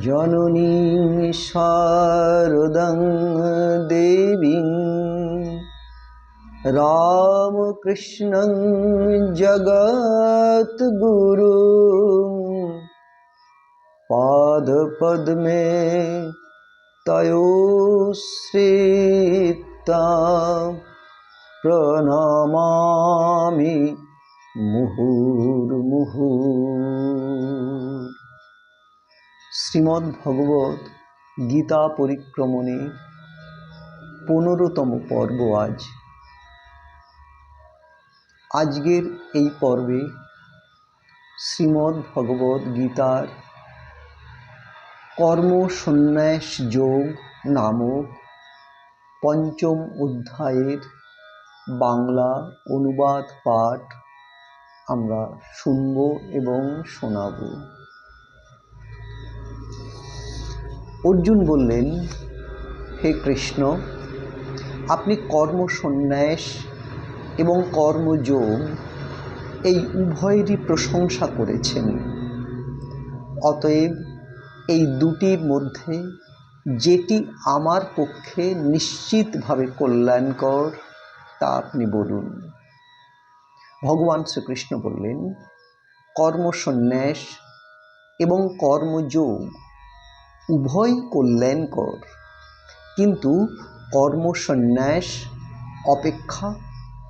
জননী শারদং দেবীং। রামকৃষ্ণং জগদ্গুরু। পাদপদ্মে তয়োশ্রিতা প্রণমামি মুহুর্মুহু। শ্রীমদ্ ভগবত গীতা পরিক্রমণে পনেরোতম পর্ব আজ। আজকের এই পর্বে শ্রীমদ্ ভগবত গীতার কর্ম সন্ন্যাস যোগ নামক পঞ্চম অধ্যায়ের বাংলা অনুবাদ পাঠ আমরা শুনব এবং শোনাব। অর্জুন বললেন, হে কৃষ্ণ, আপনি কর্ম সন্ন্যাস এবং কর্মযোগ এই উভয়েরই প্রশংসা করেছেন। অতএব এই দুটির মধ্যে যেটি আমার পক্ষে নিশ্চিতভাবে কল্যাণকর, তা আপনি বলুন। ভগবান শ্রীকৃষ্ণ বললেন, কর্মসন্ন্যাস এবং কর্মযোগ উভয় কল্যাণকর। কিন্তু কর্মসন্ন্যাস, অপেক্ষা,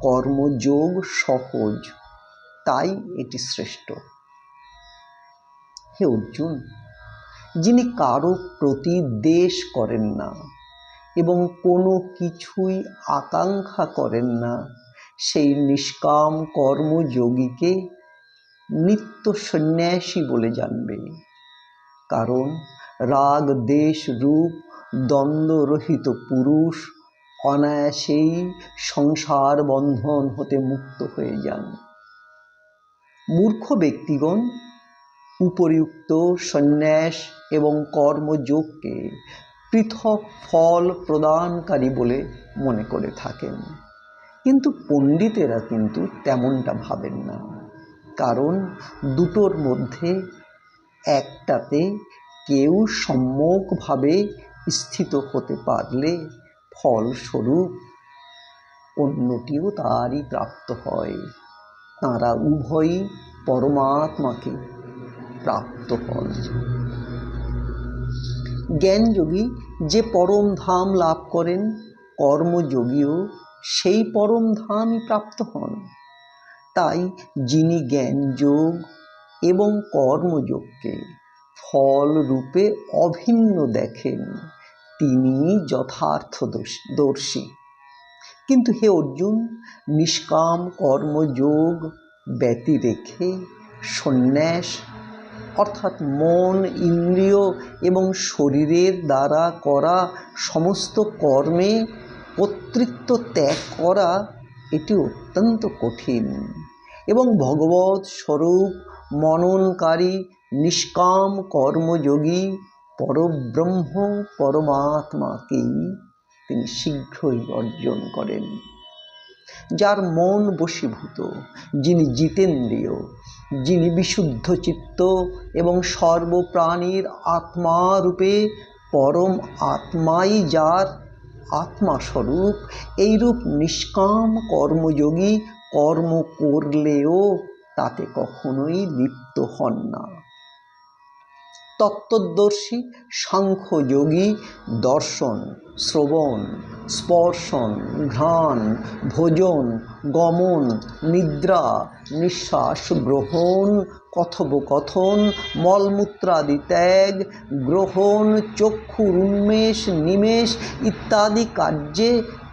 কর্মযোগ সহজ, তাই এটি শ্রেষ্ঠ। হে অর্জুন, যিনি কারও প্রতি দেশ করেন না এবং কোনো কিছুই আকাঙ্ক্ষা করেন না, সেই নিষ্কাম কর্মযোগীকে নিত্য সন্ন্যাসী বলে জানবে। কারণ রাগ, দেশ, রূপ দ্বন্দ্বরহিত পুরুষ অনায়াসেই সংসার বন্ধন হতে মুক্ত হয়ে যান। মূর্খ ব্যক্তিগণ উপরিউক্ত সন্ন্যাস এবং কর্মযোগকে পৃথক ফল প্রদানকারী বলে মনে করে থাকেন। কিন্তু পণ্ডিতেরা কিন্তু তেমনটা ভাবেন না। কারণ দুটোর মধ্যে একটাতে কেউ সম্যকভাবে স্থিত হতে পারলে ফলস্বরূপ অন্যটিও তারই প্রাপ্ত হয়। তাঁরা উভয়ই পরমাত্মাকে প্রাপ্ত হন। জ্ঞানযোগী যে পরম ধাম লাভ করেন, কর্মযোগীও সেই পরম ধামই প্রাপ্ত হন। তাই যিনি জ্ঞানযোগ এবং কর্মযোগকে ফল রূপে অভিন্ন দেখেন। তিনি যথার্থ দর্শী। কিন্তু হে অর্জুন, নিষ্কাম কর্মযোগ ব্যতি রেখে সন্ন্যাস, অর্থাৎ মন, ইন্দ্রিয় এবং শরীরের দ্বারা করা সমস্ত কর্মে কর্তৃত্ব ত্যাগ করা এটি অত্যন্ত কঠিন এবং ভগবত স্বরূপ মননকারী নিষ্কাম কর্মযোগী পরব্রহ্ম পরমাত্মাকেই তিনি শীঘ্রই অর্জন করেন। যার মন বশীভূত, যিনি জিতেন্দ্রীয়, যিনি বিশুদ্ধ চিত্ত এবং সর্বপ্রাণীর আত্মারূপে পরম আত্মাই যার আত্মাস্বরূপ, এইরূপ নিষ্কাম কর্মযোগী কর্ম করলেও তাতে কখনোই লিপ্ত হন না। তত্ত্বদর্শী সাংখ্যযোগী দর্শন, শ্রবণ, স্পর্শন, ঘ্রাণ, ভোজন, গমন, নিদ্রা, নিঃশ্বাস, গ্রহণ, কথোপকথন, মলমূত্রাদি ত্যাগ, গ্রহণ, চক্ষুর উন্মেষ, নিমেষ ইত্যাদি কার্যে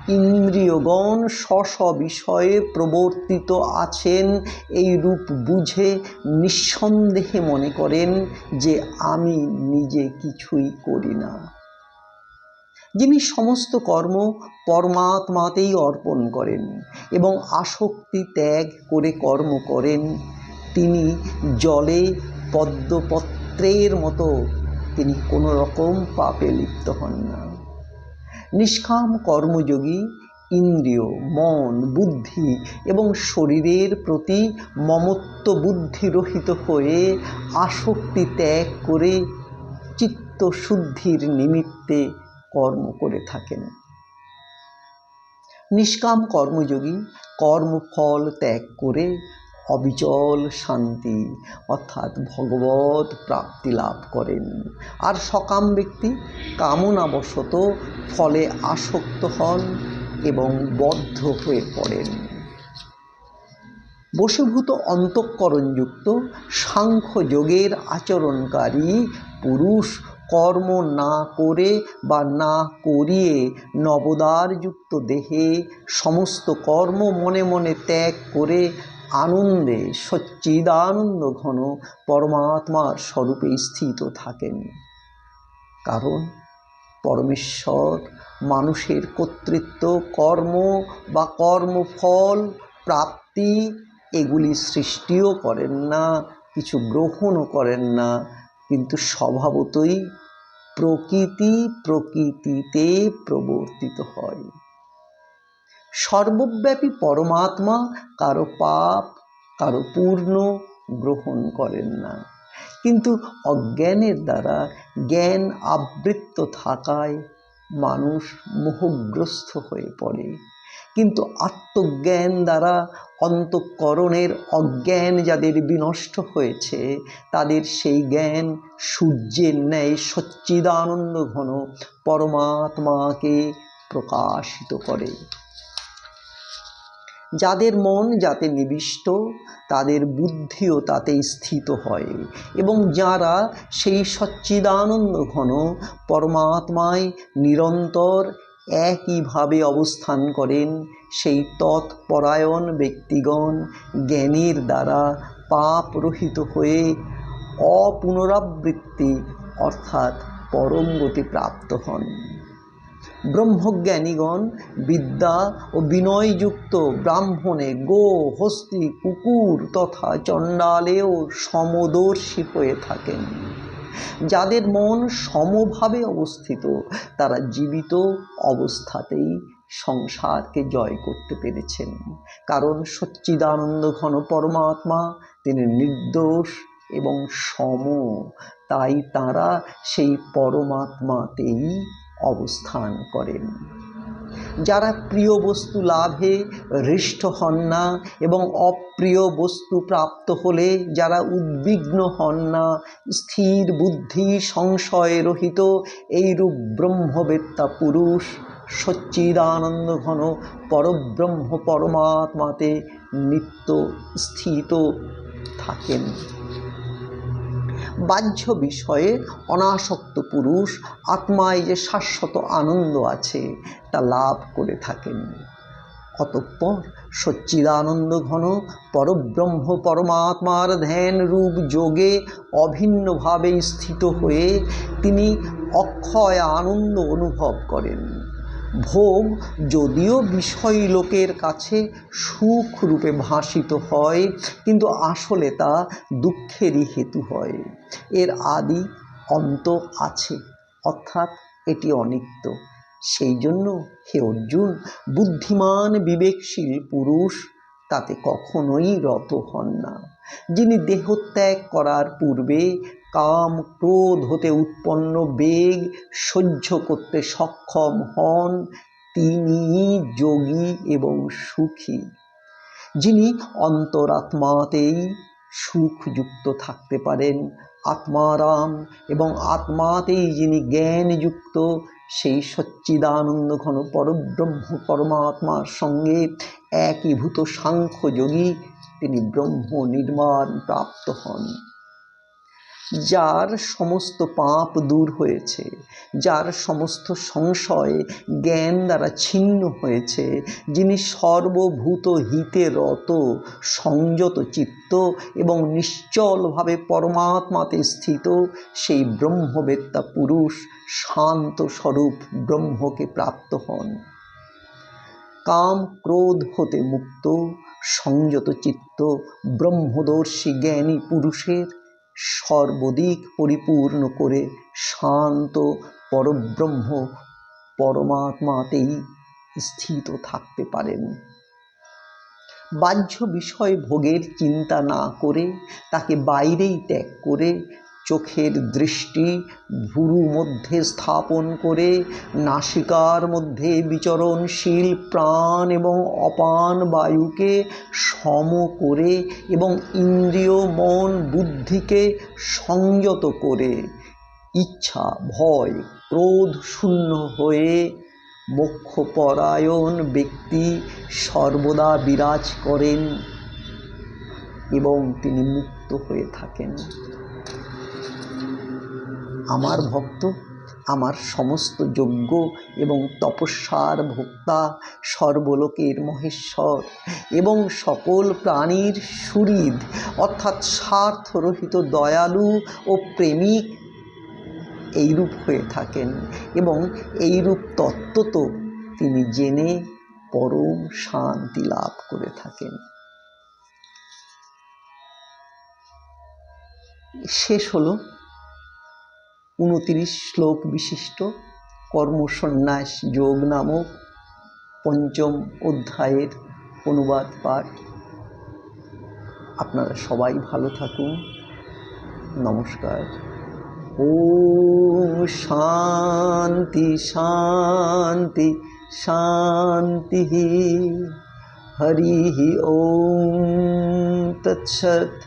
ইন্দ্রিয়গণ স্ব বিষয়ে প্রবর্তিত আছেন, এই রূপ বুঝে নিঃসন্দেহে মনে করেন যে আমি নিজে কিছুই করি না। যিনি সমস্ত কর্ম পরমাত্মাতেই অর্পণ করেন এবং আসক্তি ত্যাগ করে কর্ম করেন, তিনি জলে পদ্মপত্রের মতো তিনি কোনো রকম পাপে লিপ্ত হন না। নিষ্কাম কর্মযোগী, ইন্দ্রিয়, মন, বুদ্ধি এবং শরীরের প্রতি মমত্ব বুদ্ধি রহিত হয়ে আসক্তি ত্যাগ করে চিত্ত শুদ্ধির নিমিত্তে কর্ম করে থাকেন। নিষ্কাম কর্মযোগী কর্মফল ত্যাগ করে অবিচল শান্তি, অর্থাৎ ভগবত প্রাপ্তি লাভ করেন। আর সকাম ব্যক্তি কামনাবশত ফলে আসক্ত হন এবং বদ্ধ হয়ে পড়েন। বশীভূত অন্তঃকরণযুক্ত সাংখ্যযোগের আচরণকারী পুরুষ কর্ম না করে বা না করিয়ে নবদারযুক্ত দেহে সমস্ত কর্ম মনে মনে ত্যাগ করে আনন্দে, সচ্চিদানন্দ ঘন পরমাত্মার স্বরূপে স্থিত থাকেন। কারণ পরমেশ্বর মানুষের কর্তৃত্ব, কর্ম বা কর্মফল, প্রাপ্তি, এগুলি সৃষ্টিও করেন না, কিছু গ্রহণও করেন না, কিন্তু স্বভাবতই প্রকৃতি প্রকৃতিতে প্রবর্তিত হয়। সর্বব্যাপী পরমাত্মা কারও পাপ, কারও পূর্ণ গ্রহণ করেন না। কিন্তু অজ্ঞানের দ্বারা জ্ঞান আবৃত্ত থাকায় মানুষ মোহগ্রস্ত হয়ে পড়ে। কিন্তু আত্মজ্ঞান দ্বারা অন্তঃকরণের অজ্ঞান যাদের বিনষ্ট হয়েছে, তাদের সেই জ্ঞান সূর্যের ন্যায় সচ্চিদানন্দ ঘন পরমাত্মাকে প্রকাশিত করে। যাদের মন যাতে নিবিষ্ট, তাদের বুদ্ধিও তাতে স্থিত হয়। এবং যারা সেই সচ্চিদানন্দ ঘন, পরমাত্মায় নিরন্তর একইভাবে অবস্থান করেন, সেই তৎপরায়ণ ব্যক্তিগণ জ্ঞানীর দ্বারা পাপ রহিত হয়ে অপুনরাবৃত্তি অর্থাৎ পরম গতি প্রাপ্ত হন। ব্রহ্মজ্ঞানীগণ বিদ্যা ও বিনয়যুক্ত ব্রাহ্মণে গো, হস্তি, কুকুর তথা চণ্ডালেও সমদর্শী হয়ে থাকেন। যাদের মন সমভাবে অবস্থিত, তারা জীবিত অবস্থাতেই সংসারকে জয় করতে পেরেছেন। কারণ সচ্চিদানন্দ ঘন পরমাত্মা, তিনি নির্দোষ এবং সম, তাই তারা সেই পরমাত্মাতেই অবস্থান করেন। যারা প্রিয় বস্তু লাভে হৃষ্ট হন না এবং অপ্রিয় বস্তু প্রাপ্ত হলে, যারা উদ্বিগ্ন হন না, স্থির বুদ্ধি সংশয় রহিত, এইরূপ ব্রহ্মবেত্তা পুরুষ, সচ্চিদানন্দ ঘন, পরব্রহ্ম পরমাত্মাতে নিত্য স্থিত থাকেন। বাহ্য বিষয়ে অনাসক্ত পুরুষ আত্মায় যে শাশ্বত আনন্দ আছে, তা লাভ করে থাকেন। অতঃপর সচ্চিদানন্দ ঘন পরব্রহ্ম পরমাত্মার ধ্যান রূপ যোগে অভিন্নভাবে স্থিত হয়ে তিনি অক্ষয় আনন্দ অনুভব করেন। ভোগ যদিও বিষয় লোকের কাছে সুখ রূপে ভাসিত হয়, কিন্তু আসলে তা দুঃখেরই হেতু হয়। এর আদি অন্ত আছে, অর্থাৎ এটি অনিত্য। সেই জন্য হে অর্জুন, বুদ্ধিমান বিবেকশীল পুরুষ তাতে কখনোই রত হন না। যিনি দেহত্যাগ করার পূর্বে কাম ক্রোধ হতে উৎপন্ন বেগ সহ্য করতে সক্ষম হন তিনি যোগী এবং সুখী, যিনি অন্তরাত্মাতেই সুখযুক্ত থাকতে পারেন। আত্মারাম এবং আত্মাতেই যিনি জ্ঞানযুক্ত, সেই সচ্চিদানন্দ ঘন পরব্রহ্ম পরমাত্মার সঙ্গে একীভূত সাংখ্যযোগী তিনি ব্রহ্ম নির্মাণ প্রাপ্ত হন। যার সমস্ত পাপ দূর হয়েছে, যার সমস্ত সংশয় জ্ঞান দ্বারা ছিন্ন হয়েছে, যিনি সর্বভূত হিতে রত, সংযত চিত্ত এবং নিশ্চলভাবে পরমাত্মাতে স্থিত, সেই ব্রহ্মবেত্তা পুরুষ শান্ত স্বরূপ ব্রহ্মকে প্রাপ্ত হন। কাম ক্রোধ হতে মুক্ত, সংযত চিত্ত ব্রহ্মদর্শী জ্ঞানী পুরুষের সর্বদিক পরিপূর্ণ করে শান্ত পরব্রহ্ম পরমাত্মাতেই স্থিত থাকতে পারেন। বাহ্য বিষয় ভোগের চিন্তা না করে তাকে বাইরেই ত্যাগ করে চোখের দৃষ্টি ভুরু মধ্যে স্থাপন করে, নাসিকার মধ্যে বিচরণশীল প্রাণ এবং অপান বায়ুকে সম করে এবং ইন্দ্রিয়, মন, বুদ্ধিকে সংযত করে। ইচ্ছা, ভয়, ক্রোধ শূন্য হয়ে মোক্ষপরায়ণ ব্যক্তি সর্বদা বিরাজ করেন এবং তিনি মুক্ত হয়ে থাকেন। আমার ভক্ত, আমার সমস্ত যজ্ঞ এবং তপস্যার ভোক্তা, সর্বলোকের মহেশ্বর এবং সকল প্রাণীর সুহৃদ, অর্থাৎ স্বার্থরহিত দয়ালু ও প্রেমিক এইরূপ হয়ে থাকেন এবং এইরূপ তত্ত্ব তো তিনি জেনে পরম শান্তি লাভ করে থাকেন। শেষ হলো উনতিরিশ শ্লোক বিশিষ্ট কর্মসন্ন্যাস যোগ নামক পঞ্চম অধ্যায়ের অনুবাদ পাঠ। আপনারা সবাই ভালো থাকুন। নমস্কার। ও শান্তি শান্তি শান্তি। হরি ওম তৎসৎ।